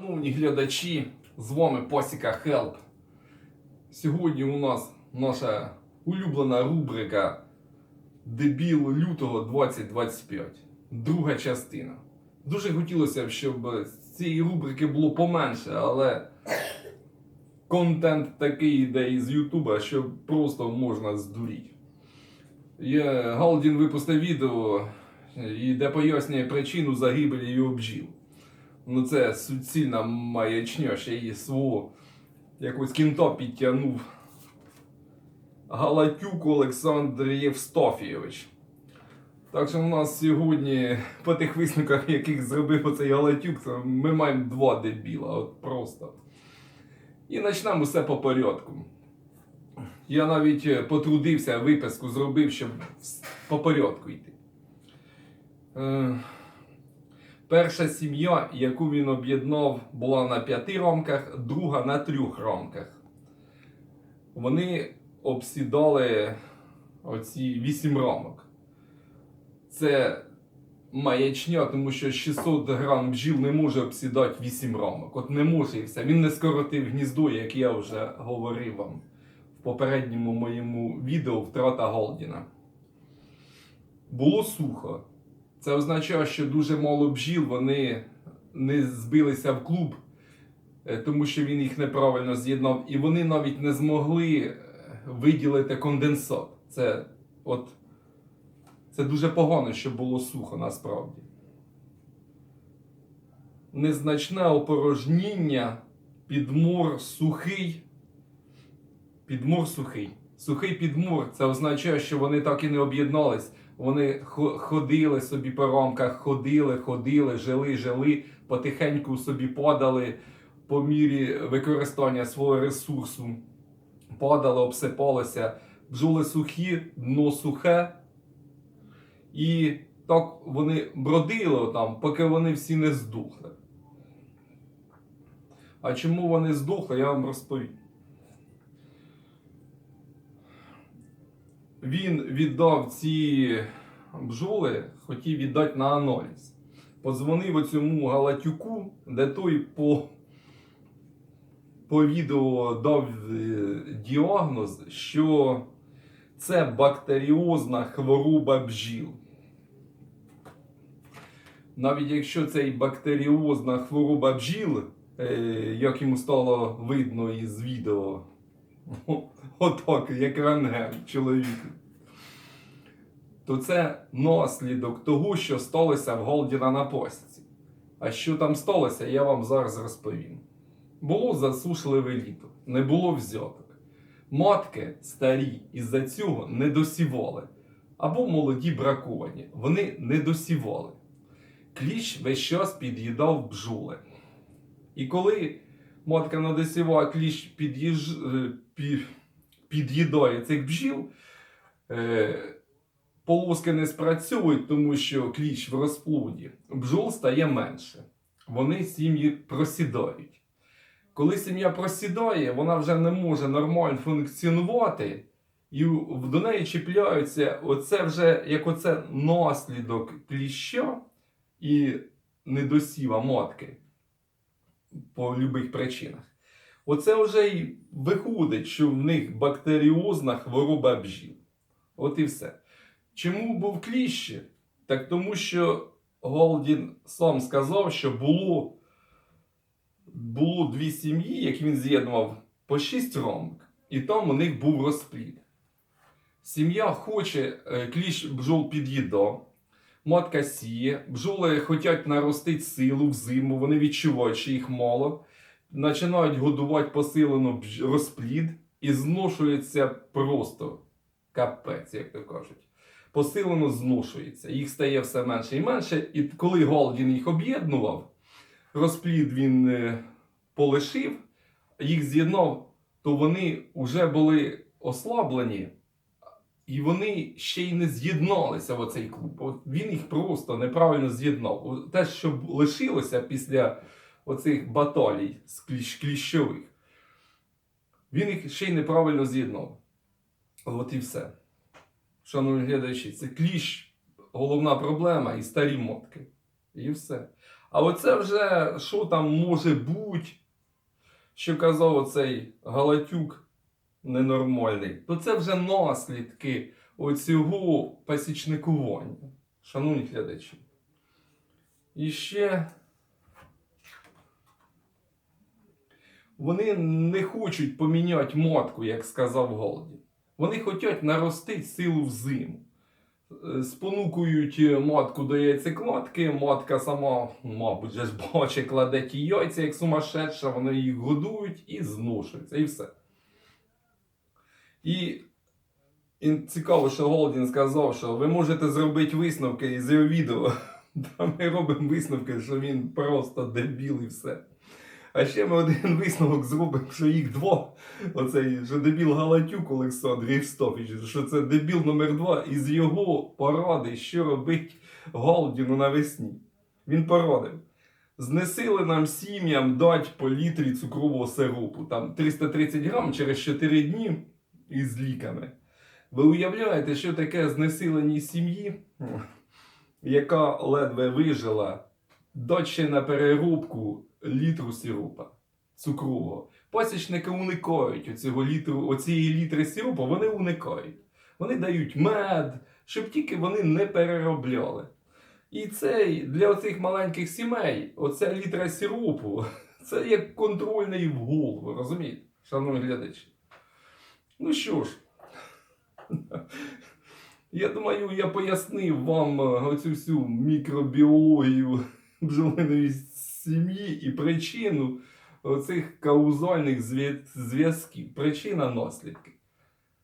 Шановні глядачі, з вами Посіка Хелп. Сьогодні у нас наша улюблена рубрика Дебіл лютого 2025. Друга частина. Дуже хотілося б, щоб цієї рубрики було поменше, але контент такий йде із Ютуба, що просто можна здуріти. Галдін випустив відео, де пояснює причину загибелі його бджіл. Ну це суцільна маячня, ще й свого якось кінта підтягнув Галатюк Олександр Євстафійович. Так що у нас сьогодні по тих висновках, яких зробив оцей Галатюк, ми маємо два дебіла, от просто. І почнемо все по порядку. Я навіть е, потрудився, виписку зробив, щоб по порядку йти. Перша сім'я, яку він об'єднав, була на п'яти рамках, друга на трьох рамках. Вони обсідали оці вісім рамок. Це маячня, тому що 600 грам бджіл не може обсідати 8 рамок. От не може і все. Він не скоротив гніздо, як я вже говорив вам в попередньому моєму відео Втрата Голдіна. Було сухо. Це означає, що дуже мало бджіл вони не збилися в клуб, е, тому що він їх неправильно з'єднав, і вони навіть не змогли е, виділити конденсат. Це от це дуже погано, що було сухо насправді. Незначне опорожніння, підмор сухий. Підмор сухий. Сухий підмор це означає, що вони так і не об'єднались. Вони ходили собі по рамках, ходили, ходили, жили, жили, потихеньку собі падали по мірі використання свого ресурсу. Падали, обсипалися, бджоли сухі, дно сухе. І так вони бродили там, поки вони всі не здухли. А чому вони здохли, я вам розповім. Він віддав ці бджоли, хотів віддати на аналіз. Подзвонив оцьому Галатюку, де той по, по відео дав е, діагноз, що це бактеріозна хвороба бджіл. Навіть якщо це і бактеріозна хвороба бджіл, е, як йому стало видно із відео, отак, як рентген чоловіку, то це наслідок того, що сталося в Голдіна на пості. А що там сталося, я вам зараз розповім. Було засушливе літо, не було взяток. Матки старі із-за цього не досівали. Або молоді браковані, вони не досівали. Кліщ весь час під'їдав бджоли. І коли матка надосіває, кліщ під'їж... е, пі- під'їдає цих бджіл, е, полоски не спрацьовують, тому що кліщ в розплоді, бджол стає менше. Вони сім'ї просідають. Коли сім'я просідає, вона вже не може нормально функціонувати, і до неї чіпляються оце вже як оце наслідок кліща і недосіва матки по любих причинах. Оце вже й виходить, що в них бактеріозна хвороба бджіл. От і все. Чому був кліще? Так тому що Голдін сам сказав, що було, було дві сім'ї, які він з'єднував по шість рамок, і там у них був розплід. Сім'я хоче е, кліщ бджол під'їдав, матка сіє, бджоли хочуть наростити силу в зиму, вони відчувають, що їх мало, починають годувати посилено розплід і зношується просто капець, як то кажуть посилено зношується. Їх стає все менше і менше. І коли Голдін їх об'єднував, розплід він е, полишив, їх з'єднав, то вони вже були ослаблені, і вони ще й не з'єдналися в оцей клуб. От він їх просто неправильно з'єднав. Те, що лишилося після оцих баталій кліщових, він їх ще й неправильно з'єднав. От і все шановні глядачі, це кліщ, головна проблема і старі мотки. І все. А оце вже що там може бути, що казав оцей Галатюк ненормальний, то це вже наслідки оцього пасічникування, шановні глядачі. І ще вони не хочуть поміняти матку, як сказав Голді. Вони хочуть наростити силу в зиму. Е, Спонукують е, матку до яйцекладки, матка сама, мабуть, же кладе ті яйця, як сумасшедша, вони їх годують і зношуються, і все. І, і цікаво, що Голдін сказав, що ви можете зробити висновки із його відео. Та ми робимо висновки, що він просто дебіл і все. А ще ми один висновок зробимо, що їх два. Оцей що дебіл Галатюк Олександр Євстович, що це дебіл номер два із його поради, що робить Голдіну навесні. Він порадив. Знесили нам сім'ям дать по літрі цукрового сиропу. Там 330 грам через 4 дні із ліками. Ви уявляєте, що таке знесилені сім'ї, яка ледве вижила, ще на переробку літру сиропа цукрового. Пасічники уникають оцього літру, оцієї літри сиропу, вони уникають. Вони дають мед, щоб тільки вони не переробляли. І цей для оцих маленьких сімей, оця літра сиропу, це як контрольний в голову, розумієте, шановні глядачі. Ну що ж, я думаю, я пояснив вам оцю всю мікробіологію бджолиної сім'ї і причину оцих каузальних зв'язків. Причина наслідки.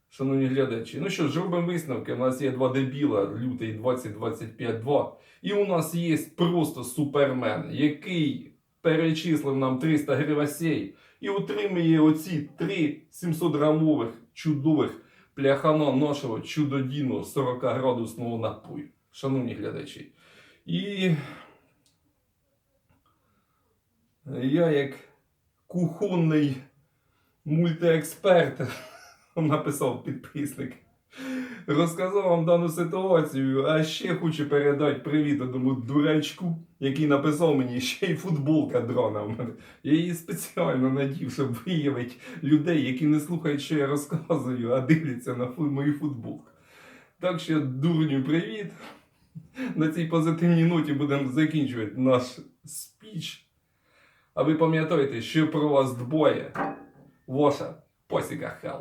Шановні глядачі, ну що ж, робимо висновки. У нас є два дебіла, лютий 2025-2. І у нас є просто супермен, який перечислив нам 300 гривасей і отримує оці 3 700 грамових чудових пляхана нашого чудодійного 40 градусного напою. Шановні глядачі. І я як кухонний мультиексперт написав підписник. Розказав вам дану ситуацію, а ще хочу передати привіт одному дурачку, який написав мені ще й футболка дрона. Я її спеціально надів, щоб виявити людей, які не слухають, що я розказую, а дивляться на мою футболку. Так що, дурню, привіт. На цій позитивній ноті будемо закінчувати наш спіч. А ви пам'ятаєте, що про вас двоє. ваша посіка Хелп.